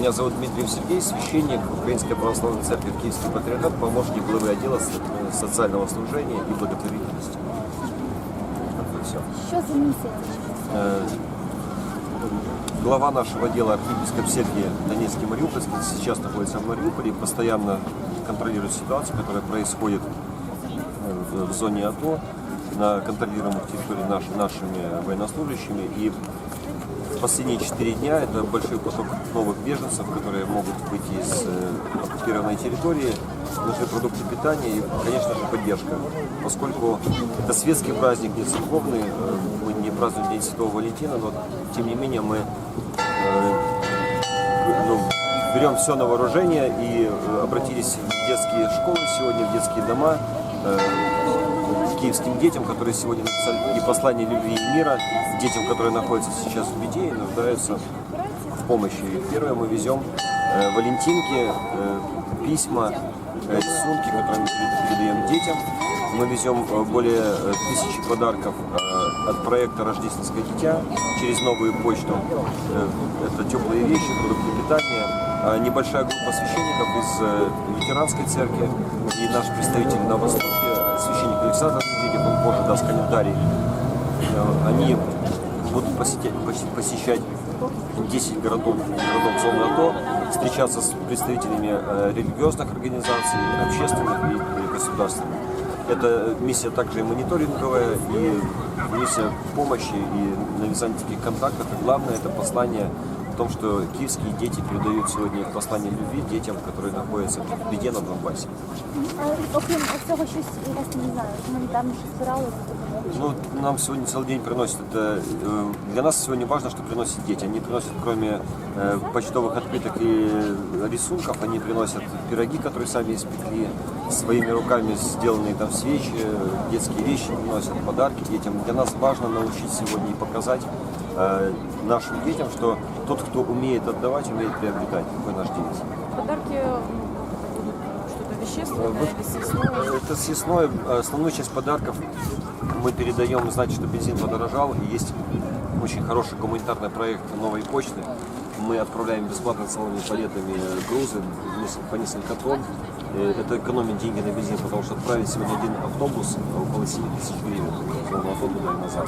Меня зовут Дмитрий Сергей, священник Украинской Православной Церкви Киевский Патриархат, помощник главы отдела со- социального служения и благотворительности. Вот всё. Що за місія? Э, Глава нашего отдела архиепископ Сергий Донецкий Мариупольский сейчас находится в Мариуполе постоянно контролирует ситуацию, которая происходит э, в- зоне АТО на контролируемых территориях наш- нашими военнослужащими. И последние четыре дня это большой поток новых беженцев, которые могут выйти из э, оккупированной территории. Нужны продукты питания и, конечно же, поддержка. Поскольку это светский праздник, не церковный, э, мы не празднуем День Святого Валентина, но тем не менее мы э, ну, берем все на вооружение и обратились в детские школы сегодня, в детские дома, киевским детям, которые сегодня написали и послание любви и мира, детям, которые находятся сейчас в беде и нуждаются в помощи. И первое мы везем э, валентинки, э, письма, э, рисунки, которые мы передаем детям. Мы везем э, более э, тысячи подарков э, от проекта «Рождественское дитя» через новую почту. Это теплые вещи, продукты питания. А Небольшая группа священников из э, ветеранской церкви и наш представитель на Востоке, священник Александр Медведев, он позже даст комментарий. Э, Они будут посетить, поси- посещать 10 городов, городов зоны АТО, встречаться с представителями э, религиозных организаций, общественных и, государственных. Эта миссия также и мониторинговая, и миссия помощи и навязания таких контактов. И главное это послание том, что киевские дети передают сегодня послание любви детям, которые находятся в беде на Донбассе. А, Окрім цього щось, якась не знаю, гуманітарно щось збирали допомогу. Ну, нам сегодня целый день приносят. Это, э, для нас сегодня важно, что приносят дети. Они приносят, кроме э, почтовых открыток и рисунков, они приносят пироги, которые сами испекли, своими руками сделанные там свечи, детские вещи приносят, подарки детям. Для нас важно научить сегодня и показать э, нашим детям, что тот, кто умеет отдавать, умеет приобретать. Такой наш девиз. Подарки м, что-то вещественное или съестное? Это съестное. Основную часть подарков мы передаем. Знаете, что бензин подорожал. И есть очень хороший гуманитарный проект новой почты. Мы отправляем бесплатно целыми палетами грузы по несколько тонн. Э, Это экономит деньги на бензин, потому что отправить сегодня один автобус около 7 тысяч гривен и назад.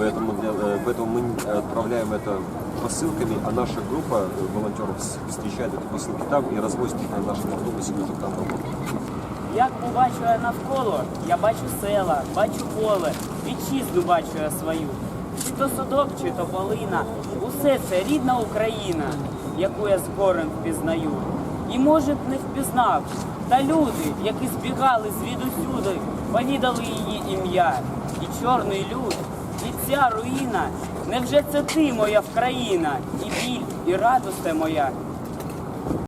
Поэтому, для- э, поэтому мы отправляем это посылками, а наша группа э, волонтеров с- встречает эти посылки там и развозит их на нашем автобусе, который там работает. Як побачу я навколо, я бачу села, бачу поле, вітчизну бачу я свою. Чи то садок, чи то полина, усе це рідна Україна, яку я з горем впізнаю. І може б не впізнав, та люди, які збігали звідусюди, повідали її ім'я. І чорний люд, і ця руїна, невже це ти, моя Вкраїна, і біль, і радосте моя,